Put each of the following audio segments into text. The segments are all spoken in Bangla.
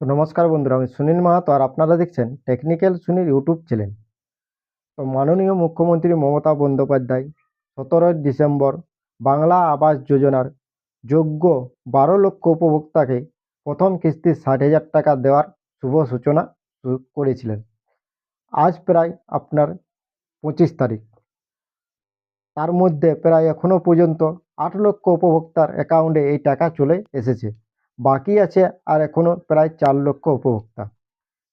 তো নমস্কার বন্ধুরা, আমি সুনীল মাহাতো আর আপনারা দেখছেন টেকনিক্যাল সুনীল ইউটিউব চ্যানেল। তো মাননীয় মুখ্যমন্ত্রী মমতা বন্দ্যোপাধ্যায়, সতেরোই ডিসেম্বর বাংলা আবাস যোজনার যোগ্য বারো লক্ষ উপভোক্তাকে প্রথম কিস্তি ষাট হাজার টাকা দেওয়ার শুভ সূচনা করেছিলেন। আজ প্রায় আপনার পঁচিশ তারিখ। তার মধ্যে প্রায় এখনও পর্যন্ত আট লক্ষ উপভোক্তার অ্যাকাউন্টে এই টাকা চলে এসেছে। বাকি আছে আর এখনও প্রায় চার লক্ষ উপভোক্তা।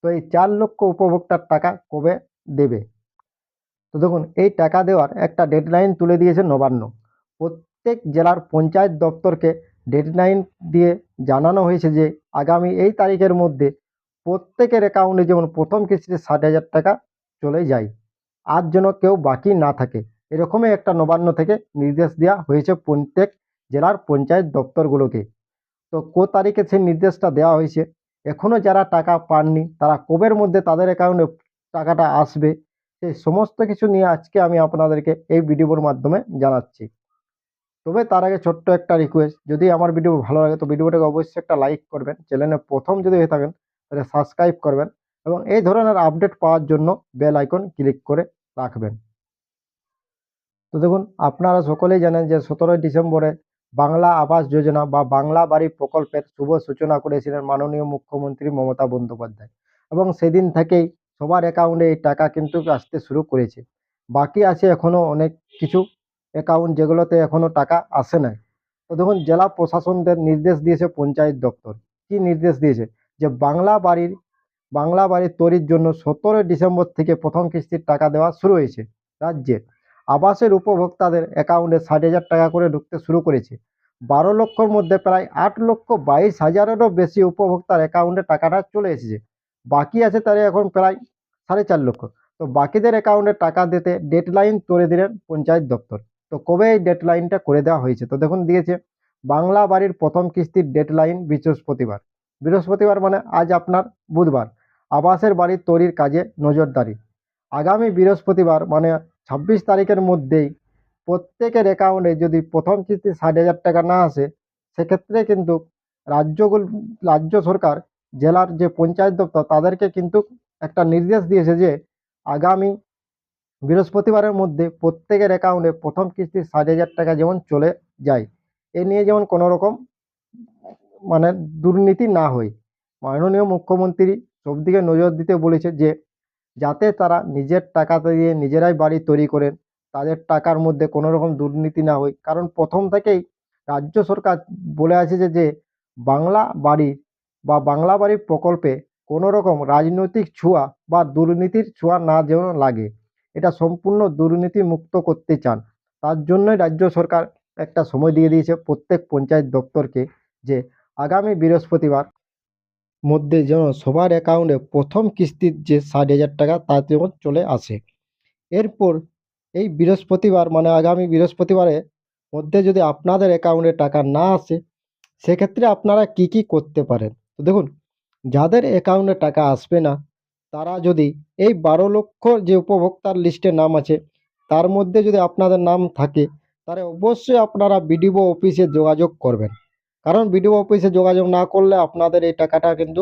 তো এই চার লক্ষ উপভোক্তার টাকা কবে দেবে? তো দেখুন, এই টাকা দেওয়ার একটা ডেডলাইন তুলে দিয়েছে নবান্ন। প্রত্যেক জেলার পঞ্চায়েত দপ্তরকে ডেডলাইন দিয়ে জানানো হয়েছে যে, আগামী এই তারিখের মধ্যে প্রত্যেকের অ্যাকাউন্টে যেমন প্রথম কিস্তিতে ষাট হাজার টাকা চলে যায়, আর যেন কেউ বাকি না থাকে, এরকমই একটা নবান্ন থেকে নির্দেশ দেওয়া হয়েছে প্রত্যেক জেলার পঞ্চায়েত দপ্তরগুলোকে। তো কো তারিখে সেই নির্দেশটা দেওয়া হয়েছে। এখনও যারা টাকা পাননি, তারা কবের মধ্যে তাদের অ্যাকাউন্টে টাকাটা আসবে, সেই সমস্ত কিছু নিয়ে আজকে আমি আপনাদেরকে এই ভিডিওর মাধ্যমে জানাচ্ছি। তবে তার আগে ছোট্ট একটা রিকোয়েস্ট যদি আমার ভিডিও ভালো লাগে, তো ভিডিওটাকে অবশ্যই একটা লাইক করবেন। চ্যানেলে প্রথম যদি হয়ে থাকেন, তাহলে সাবস্ক্রাইব করবেন এবং এই ধরনের আপডেট পাওয়ার জন্য বেল আইকন ক্লিক করে রাখবেন। তো দেখুন, আপনারা সকলেই জানেন যে সতেরোই ডিসেম্বরে বাংলা আবাস যোজনা বা বাংলা বাড়ি প্রকল্পের শুভ সূচনা করেছিলেন মাননীয় মুখ্যমন্ত্রী মমতা বন্দ্যোপাধ্যায়। এবং সেদিন থেকেই সবার অ্যাকাউন্টে এই টাকা কিন্তু আসতে শুরু করেছে। বাকি আছে এখনও অনেক কিছু অ্যাকাউন্ট যেগুলোতে এখনও টাকা আসে নাই। তো দেখুন, জেলা প্রশাসনদের নির্দেশ দিয়েছে পঞ্চায়েত দপ্তর। কি নির্দেশ দিয়েছে? যে বাংলা বাড়ির বাংলা বাড়ির তৈরির জন্য সতেরোই ডিসেম্বর থেকে প্রথম কিস্তির টাকা দেওয়া শুরু হয়েছে রাজ্যে। আবাসের উপভোক্তাদের অ্যাকাউন্টে ষাট হাজার টাকা করে ঢুকতে শুরু করেছে। বারো লক্ষর মধ্যে প্রায় আট লক্ষ বাইশ হাজারেরও বেশি উপভোক্তার অ্যাকাউন্টে টাকাটা চলে এসেছে। বাকি আছে তার এখন প্রায় সাড়ে চার লক্ষ। তো বাকিদের অ্যাকাউন্টে টাকা দিতে ডেডলাইন করে দিলেন পঞ্চায়েত দপ্তর। তো কবে এই ডেডলাইনটা করে দেওয়া হয়েছে? তো দেখুন দিয়েছে, বাংলা বাড়ির প্রথম কিস্তির ডেডলাইন বৃহস্পতিবার। বৃহস্পতিবার মানে আজ আপনার বুধবার। আবাসের বাড়ির তৈরির কাজে নজরদারি। আগামী বৃহস্পতিবার মানে ছাব্বিশ তারিখের মধ্যেই প্রত্যেকের অ্যাকাউন্টে যদি প্রথম কিস্তি ষাট হাজার টাকা না আসে, সেক্ষেত্রে কিন্তু রাজ্যগুলো, রাজ্য সরকার, জেলার যে পঞ্চায়েত দপ্তর, তাদেরকে কিন্তু একটা নির্দেশ দিয়েছে যে আগামী বৃহস্পতিবারের মধ্যে প্রত্যেকের অ্যাকাউন্টে প্রথম কিস্তি ষাট হাজার টাকা যেমন চলে যায়। এ নিয়ে যেমন কোনো রকম মানে দুর্নীতি না হয়। মাননীয় মুখ্যমন্ত্রী সব দিকে নজর দিতে বলেছে যে যাতে তারা নিজের টাকা দিয়ে নিজেরাই বাড়ি তৈরি করেন। তাদের টাকার মধ্যে কোনো রকম দুর্নীতি না হয়। কারণ প্রথম থেকেই রাজ্য সরকার বলে আছে যে যে বাংলা বাড়ি বা বাংলা বাড়ি প্রকল্পে কোনো রকম রাজনৈতিক ছোঁয়া বা দুর্নীতির ছোঁয়া না যেন লাগে। এটা সম্পূর্ণ দুর্নীতি মুক্ত করতে চান। তার জন্যই রাজ্য সরকার একটা সময় দিয়ে দিয়েছে প্রত্যেক পঞ্চায়েত দপ্তরকে যে আগামী বৃহস্পতিবার মধ্যে যেন সবার অ্যাকাউন্টে প্রথম কিস্তির যে ষাট হাজার টাকা তা যেমন চলে আসে। এরপর এই বৃহস্পতিবার মানে আগামী বৃহস্পতিবারের মধ্যে যদি আপনাদের অ্যাকাউন্টে টাকা না আসে, সেক্ষেত্রে আপনারা কি কি করতে পারেন? তো দেখুন, যাদের অ্যাকাউন্টে টাকা আসবে না, তারা যদি এই বারো লক্ষ যে উপভোক্তার লিস্টে নাম আছে, তার মধ্যে যদি আপনাদের নাম থাকে, তাহলে অবশ্যই আপনারা বিডিও অফিসে যোগাযোগ করবেন। কারণ বিডিও অফিসে যোগাযোগ না করলে আপনাদের এই টাকাটা কিন্তু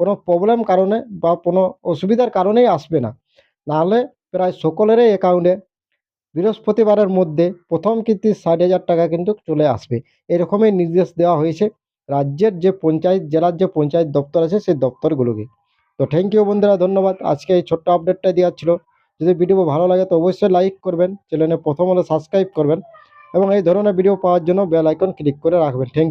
কোনো প্রবলেম কারণে বা কোনো অসুবিধার কারণেই আসবে না। নাহলে প্রায় সকলেরই অ্যাকাউন্টে বৃহস্পতিবারের মধ্যে প্রথম কিস্তি ষাট হাজার টাকা কিন্তু চলে আসবে। এরকমই নির্দেশ দেওয়া হয়েছে রাজ্যের যে পঞ্চায়েত, জেলার যে পঞ্চায়েত দপ্তর আছে সেই দপ্তরগুলোকে। তো থ্যাংক ইউ বন্ধুরা, ধন্যবাদ। আজকে এই ছোট্ট আপডেটটা দেওয়ার ছিল। যদি ভিডিও ভালো লাগে তো অবশ্যই লাইক করবেন চ্যানেলে প্রথম হলে সাবস্ক্রাইব করবেন এবং এই ধরনের ভিডিও পাওয়ার জন্য বেল আইকন ক্লিক করে রাখবেন। Thank you